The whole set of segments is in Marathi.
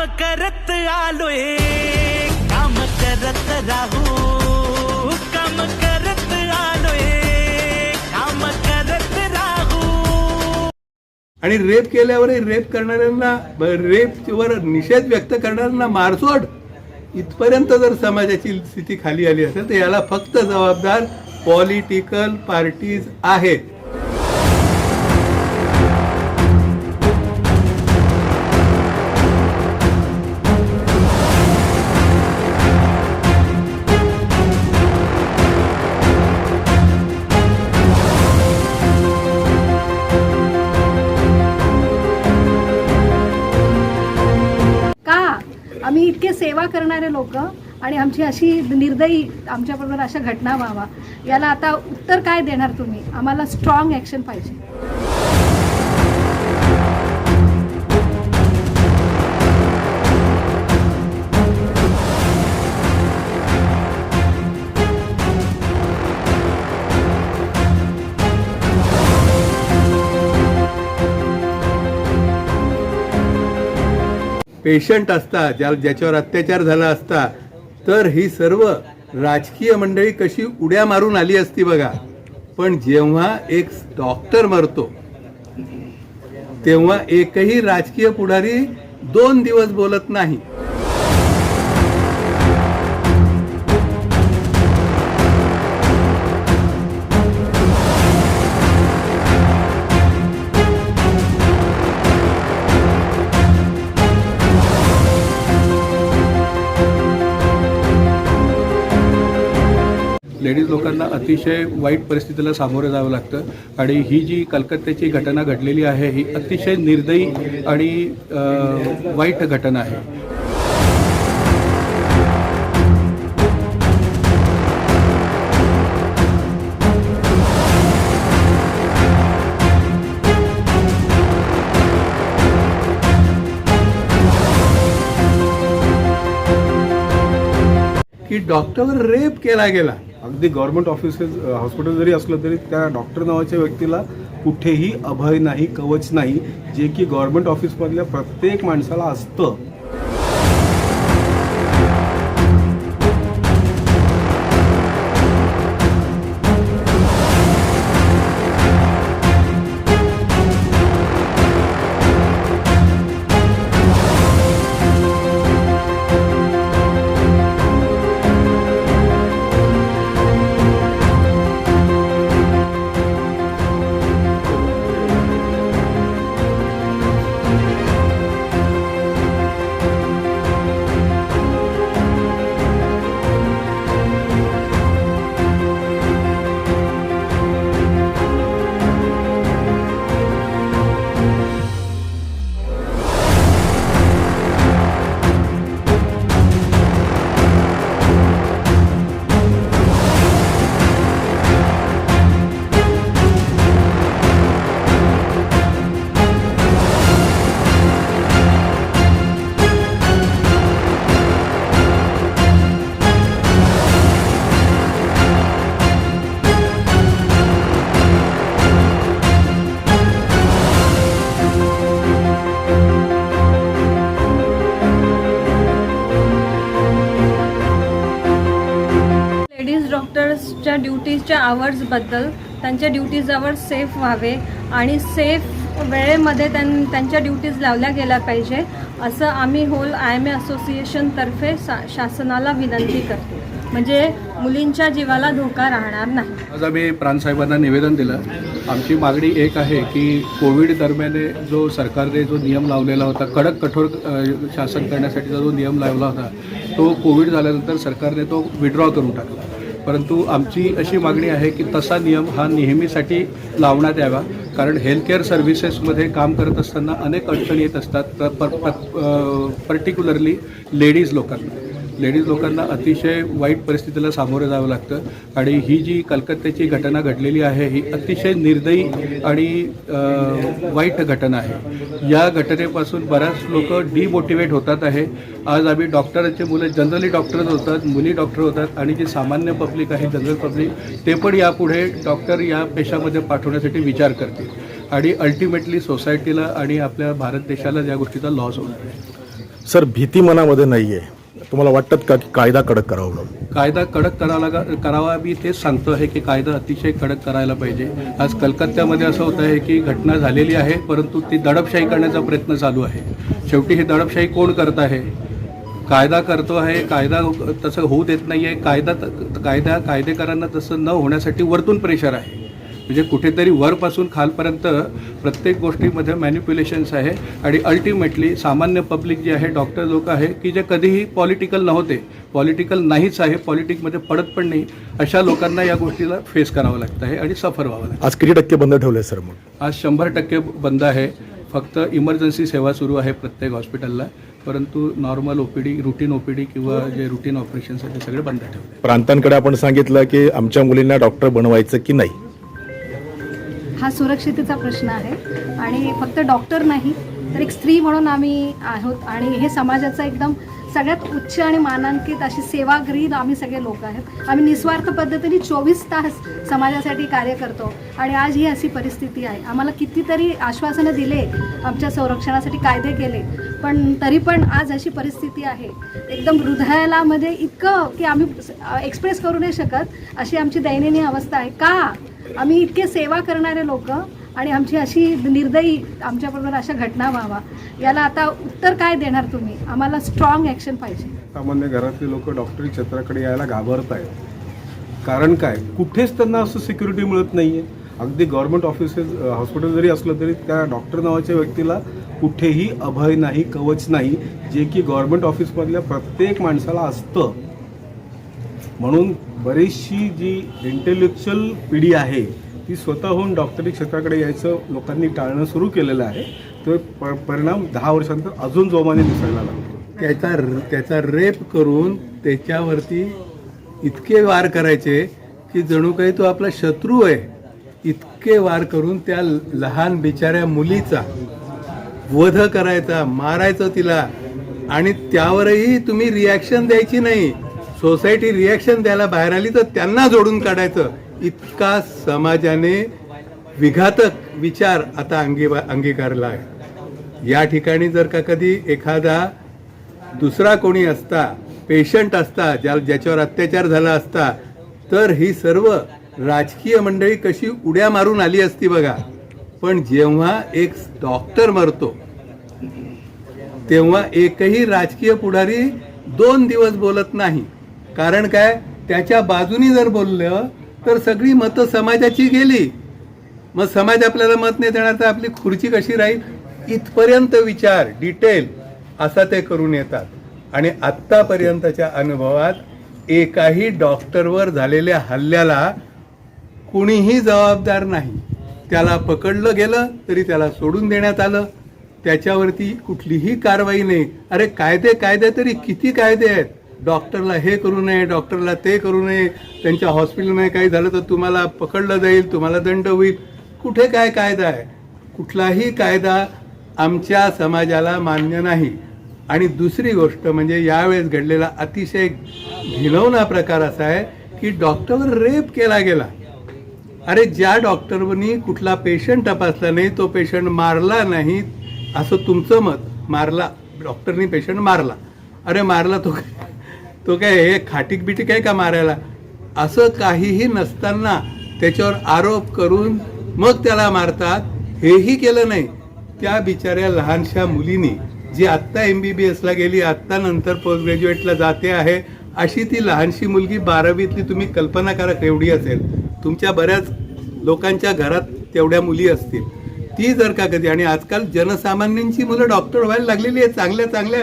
काम करत आलोय. काम करत राहू. काम करत आलोय. काम करत राहू. आणि रेप केल्यावरही रेप करणाऱ्यांना रेपवर निषेध व्यक्त करणाऱ्यांना मारसोड इथपर्यंत जर समाजाची स्थिती खाली आली असेल तर याला फक्त जबाबदार पॉलिटिकल पार्टीज आहेत. करणारे लोक आणि आमची अशी निर्दयी आमच्याबरोबर अशा घटना व्हावा. याला आता उत्तर काय देणार तुम्ही? आम्हाला स्ट्रॉंग ॲक्शन पाहिजे. पेशंट असता ज्या ज्याच्यावर अत्याचार झाला असता तर ही सर्व राजकीय मंडळी कशी उड्या मारून आली असती बघा. पण जेव्हा एक डॉक्टर मरतो तेव्हा एकही राजकीय पुढारी दोन दिवस बोलत नाही. लेडीज लोकांना अतिशय वाईट परिस्थितीला सामोरं जावं लागतं. आणि ही जी कलकत्त्याची घटना घडलेली आहे ही अतिशय निर्दयी आणि वाईट घटना आहे. की डॉक्टरवर रेप केला गेला. अगदी गव्हर्नमेंट ऑफिसेस हॉस्पिटल जरी असलं तरी त्या डॉक्टर नावाच्या व्यक्तीला कुठेही अभय नाही कवच नाही जे की गव्हर्नमेंट ऑफिसमधल्या प्रत्येक माणसाला असतं. ड्युटीजच्या आवर्सबद्दल त्यांच्या ड्युटीज आवर सेफ व्हावे आणि सेफ वेळेमध्ये त्यां त्यांच्या ड्युटीज लावल्या गेल्या पाहिजे असं आम्ही होल आय एम ए असोसिएशनतर्फे सा शासनाला विनंती करतो. म्हणजे मुलींच्या जीवाला धोका राहणार नाही. आज आम्ही प्राणसाहेबांना निवेदन दिलं. आमची मागणी एक आहे की कोविड दरम्यान जो सरकारने जो नियम लावलेला होता कडक कठोर शासन करण्यासाठीचा जो नियम लावला होता तो कोविड झाल्यानंतर सरकारने तो विड्रॉ करून टाकला. परंतु आमची अशी मागणी आहे की तसा नियम हा नेहमीसाठी लावण्यात यावा. कारण हेल्थकेअर सर्व्हिसेसमध्ये काम करत असताना अनेक अडचणी येत असतात तर पर पर्टिक्युलरली लेडीज लोकांना. लेडीज लोकांना अतिशय वाईट परिस्थितीला सामोरं जावं लागतं. आणि ही जी कलकत्त्याची घटना घडलेली आहे ही अतिशय निर्दयी आणि वाईट घटना आहे. या घटनेपासून बऱ्याच लोक डिमोटिवेट होतात आहे. आज आम्ही डॉक्टरांचे मुलं जनरली डॉक्टर्स होतात मुली डॉक्टर होतात आणि जे सामान्य पब्लिक आहे जनरल पब्लिक ते पण यापुढे डॉक्टर या पेशामध्ये पाठवण्यासाठी विचार करतील. आणि अल्टिमेटली सोसायटीला आणि आपल्या भारत देशाला या गोष्टीचा लॉस होणार आहे. सर भीती मनामध्ये नाही आहे तुम्हाला वाटतात का की कायदा कडक करावा म्हणून? कायदा कडक करावा करावा मी तेच सांगतो आहे की कायदा अतिशय कडक करायला पाहिजे. आज कलकत्त्यामध्ये असं होत आहे की घटना झालेली आहे परंतु ती दडपशाही करण्याचा प्रयत्न चालू आहे. शेवटी ही दडपशाही कोण करत आहे? कायदा करतो आहे कायदा तसं होऊ देत नाही आहे कायदा कायदा कायदेकरांना तसं न होण्यासाठी वरतून प्रेशर आहे. म्हणजे कुठेतरी वरपासून खालपर्यंत प्रत्येक गोष्टीमध्ये मॅन्युप्युलेशन्स आहे. आणि अल्टिमेटली सामान्य पब्लिक जे आहे डॉक्टर लोक आहे की जे कधीही पॉलिटिकल नव्हते. पॉलिटिकल नाहीच आहे पॉलिटिकमध्ये पडत पण नाही. अशा लोकांना या गोष्टीला फेस करावं लागतं आहे आणि सफर व्हावं लागतं आज किती टक्के बंद ठेवले सर मग? आज शंभर टक्के बंद आहे. फक्त इमर्जन्सी सेवा सुरू आहे प्रत्येक हॉस्पिटलला परंतु नॉर्मल ओपीडी रुटीन ओपीडी किंवा जे रुटीन ऑपरेशन्स आहेत ते सगळे बंद ठेवले प्रांतांकडे आपण सांगितलं की आमच्या मुलींना डॉक्टर बनवायचं की नाही? हा सुरक्षितेचा प्रश्न आहे. आणि फक्त डॉक्टर नाही तर एक स्त्री म्हणून आम्ही आहोत. आणि हे समाजाचा एकदम सगळ्यात उच्च आणि मानांकित अशी सेवागृहीत आम्ही सगळे लोक आहेत. आम्ही निस्वार्थ पद्धतीने चोवीस तास समाजासाठी कार्य करतो. आणि आज ही अशी परिस्थिती आहे. आम्हाला कितीतरी आश्वासनं दिले आमच्या संरक्षणासाठी कायदे केले. पण तरी पण आज अशी परिस्थिती आहे. एकदम हृदयाला मध्ये इतकं की आम्ही एक्सप्रेस करू नाही शकत अशी आमची दयनीय अवस्था आहे. का? आम्ही इतके सेवा करणारे लोक आणि आमची अशी निर्दयी आमच्याबरोबर अशा घटना व्हावा याला आता उत्तर काय देणार तुम्ही? आम्हाला स्ट्रॉंग ॲक्शन पाहिजे. सामान्य घरातले लोक डॉक्टरी क्षेत्राकडे यायला घाबरत आहेत कारण काय? कुठेच त्यांना असं सिक्युरिटी मिळत नाही आहे अगदी गव्हर्नमेंट ऑफिसेस हॉस्पिटल जरी असलं तरी त्या डॉक्टर नावाच्या व्यक्तीला कुठेही अभय नाही कवच नाही जे की गव्हर्नमेंट ऑफिसमधल्या प्रत्येक माणसाला असतं. म्हणून बरीचशी जी इंटेलेक्च्युअल पिढी आहे ती स्वतःहून डॉक्टरी क्षेत्राकडे यायचं लोकांनी टाळणं सुरू केलेलं आहे. तो प परिणाम दहा वर्षानंतर अजून जोमाने दिसायला लागतो त्याचा त्याचा रेप करून त्याच्यावरती इतके वार करायचे की जणू काही तो आपला शत्रू आहे इतके वार करून त्या लहान बिचाऱ्या मुलीचा वध करायचा मारायचं तिला. आणि त्यावरही तुम्ही रिॲक्शन द्यायची नाही. सोसायटी रिॲक्शन द्यायला बाहेर आली तर त्यांना जोडून काढायचं. इतका समाजाने विघातक विचार आता अंगी अंगीकारला आहे. या ठिकाणी जर का कधी एखादा दुसरा कोणी असता पेशंट असता ज्या ज्याच्यावर अत्याचार झाला असता तर ही सर्व राजकीय मंडळी कशी उड्या मारून आली असती बघा. पण जेव्हा एक डॉक्टर मरतो तेव्हा एकही राजकीय पुढारी दोन दिवस बोलत नाही. कारण काय? त्याच्या बाजूनी जर बोललं तर सगळी मतं समाजाची गेली. मग समाज आपल्याला मत नाही देणार तर आपली खुर्ची कशी राहील? इथपर्यंत विचार डिटेल असा ते करून येतात. आणि आत्तापर्यंतच्या अनुभवात एकाही डॉक्टरवर झालेल्या हल्ल्याला कुणीही जबाबदार नाही. त्याला पकडलं गेलं तरी त्याला सोडून देण्यात आलं. त्याच्यावरती कुठलीही कारवाई नाही. अरे कायदे कायदे तरी किती कायदे आहेत? डॉक्टरला हे करू नये डॉक्टरला ते करू नये त्यांच्या हॉस्पिटलमध्ये काही झालं तर तुम्हाला पकडलं जाईल तुम्हाला दंड होईल. कुठे काय कायदा आहे? कुठलाही कायदा आमच्या समाजाला मान्य नाही. आणि दुसरी गोष्ट म्हणजे यावेळेस घडलेला अतिशय घिणवणा प्रकार असा आहे की डॉक्टरवर रेप केला गेला. अरे ज्या डॉक्टरनी कुठला पेशंट तपासला नाही तो पेशंट मारला नाही असं तुमचं मत. मारला डॉक्टरनी पेशंट मारला. अरे मारला तो तो काय हे खाटीक बिटीक आहे का मारायला? असं काहीही नसताना त्याच्यावर आरोप करून मग त्याला मारतात. हेही केलं नाही. त्या बिचाऱ्या लहानशा मुलीनी जी आत्ता एम बी बी एसला गेली आत्ता नंतर पोस्ट ग्रॅज्युएटला जाते आहे अशी ती लहानशी मुलगी बारावीतली तुम्ही कल्पना करा एवढी असेल. तुमच्या बऱ्याच लोकांच्या घरात तेवढ्या मुली असतील. ती जर का कधी आणि आजकाल जनसामान्यांची मुलं डॉक्टर व्हायला लागलेली आहे चांगल्या चांगल्या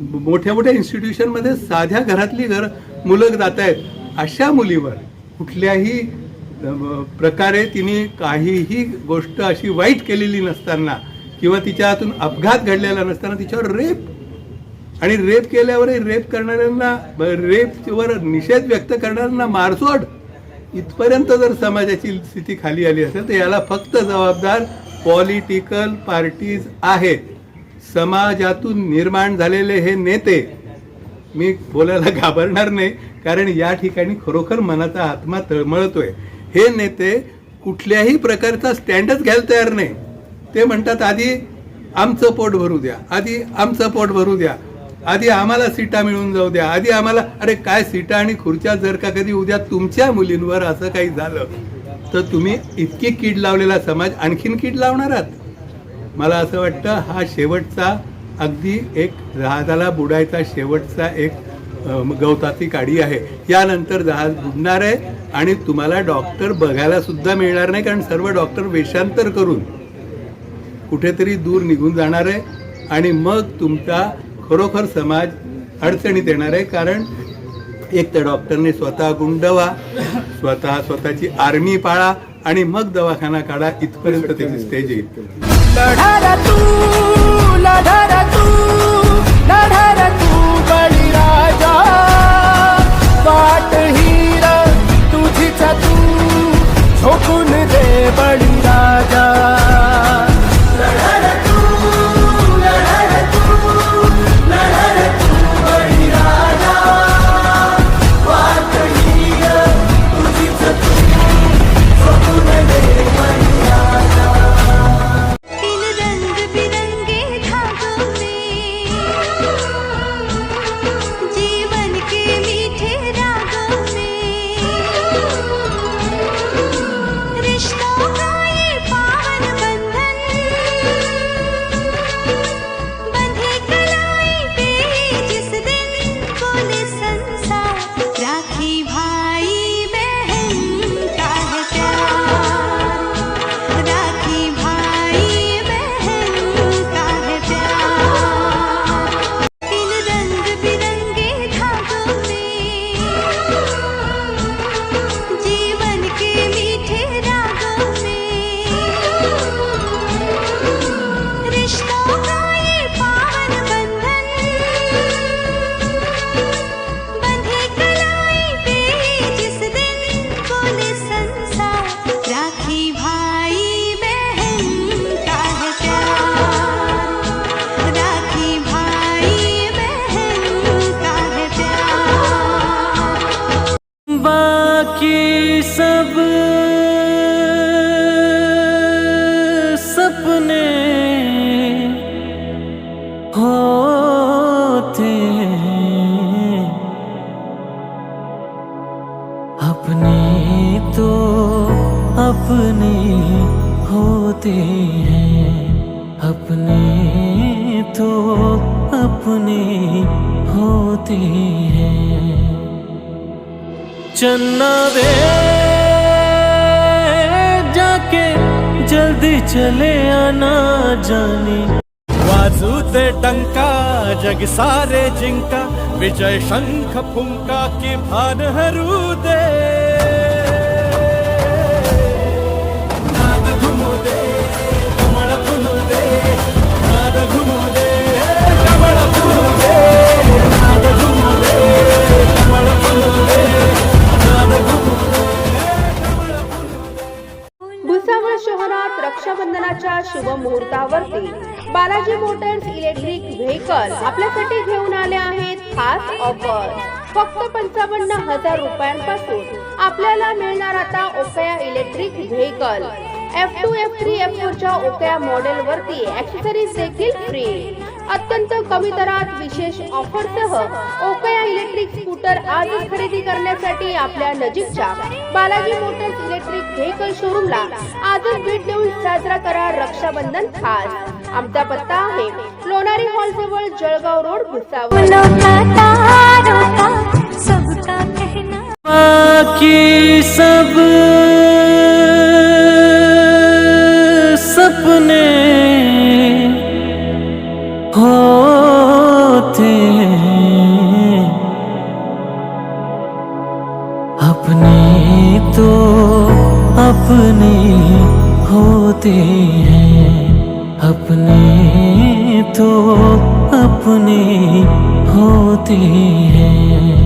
मोठ्या मोठ्या इन्स्टिट्यूशनमध्ये साध्या घरातली घर मुलं जात आहेत. अशा मुलीवर कुठल्याही प्रकारे तिने काहीही गोष्ट अशी वाईट केलेली नसताना किंवा तिच्या हातून अपघात घडलेला नसताना तिच्यावर रेप आणि रेप केल्यावरही रेप करणाऱ्यांना रेपवर निषेध व्यक्त करणाऱ्यांना मारसोड इथपर्यंत जर समाजाची स्थिती खाली आली असेल तर याला फक्त जबाबदार पॉलिटिकल पार्टीज आहेत. समाजातून निर्माण झालेले हे नेते मी बोलायला घाबरणार नाही कारण या ठिकाणी खरोखर मनाचा आत्मा तळमळतोय. हे नेते कुठल्याही प्रकारचा स्टँडच घ्यायला तयार नाही. ते म्हणतात आधी आमचं पोट भरू द्या आधी आमचं पोट भरू द्या आधी आम्हाला सीटा मिळून जाऊ द्या आधी आम्हाला अरे काय सीटा आणि खुर्च्या जर का कधी उद्या तुमच्या मुलींवर असं काही झालं तर तुम्ही इतकी कीड लावलेला समाज आणखीन कीड लावणार आहात? मला असं वाटतं हा शेवटचा अगदी एक जहाजाला बुडायचा शेवटचा एक गवताची काडी आहे. यानंतर जहाज बुडणार आहे आणि तुम्हाला डॉक्टर बघायला सुद्धा मिळणार नाही कारण सर्व डॉक्टर वेषांतर करून कुठेतरी दूर निघून जाणार आहे. आणि मग तुमचा खरोखर समाज अडचणीत येणार आहे कारण एक तर डॉक्टरने स्वतः गुंडवा स्वतः स्वतःची आर्मी पाळा आणि मग दवाखाना काढा इथपर्यंत त्याची स्टेज येईल. लढारा तू लढारा तू लढारा तू बळीराजा. वाट हीर तुझीच तू झोकून दे बळीराजा चले आना जाने। वाजू दे डंका जग सारे जिंका। विजय शंख फुंका की भान हरू दे। Yeah. रक्षाबंधनाच्या शुभ मुहूर्तावरती बालाजी मोटर्स इलेक्ट्रिक व्हेकल आपल्यासाठी घेऊन आले आहेत खास ऑफर. फक्त पंचावन्न हजार रुपयांपासून आपल्याला मिळणार आता Okaya electric vehicle. F two F three F फोरच्या Okaya model वरती ऍक्सेसरीज देखील फ्री अत्यंत कमी दरात विशेष ऑफरसह ओकया इलेक्ट्रिक स्कूटर आजच खरेदी करण्यासाठी आपल्या नजीकच्या बालाजी मोटर्स इलेक्ट्रिक व्हेकल शोरूमला आजच भेट देऊन साजरा करा रक्षाबंधन खास. आमचा पत्ता आहे लोणारी हॉल जवळ जळगाव रोड भुसावळ. सबका कहना. बाकी सब अपने होते हैं। अपने तो अपने होते हैं।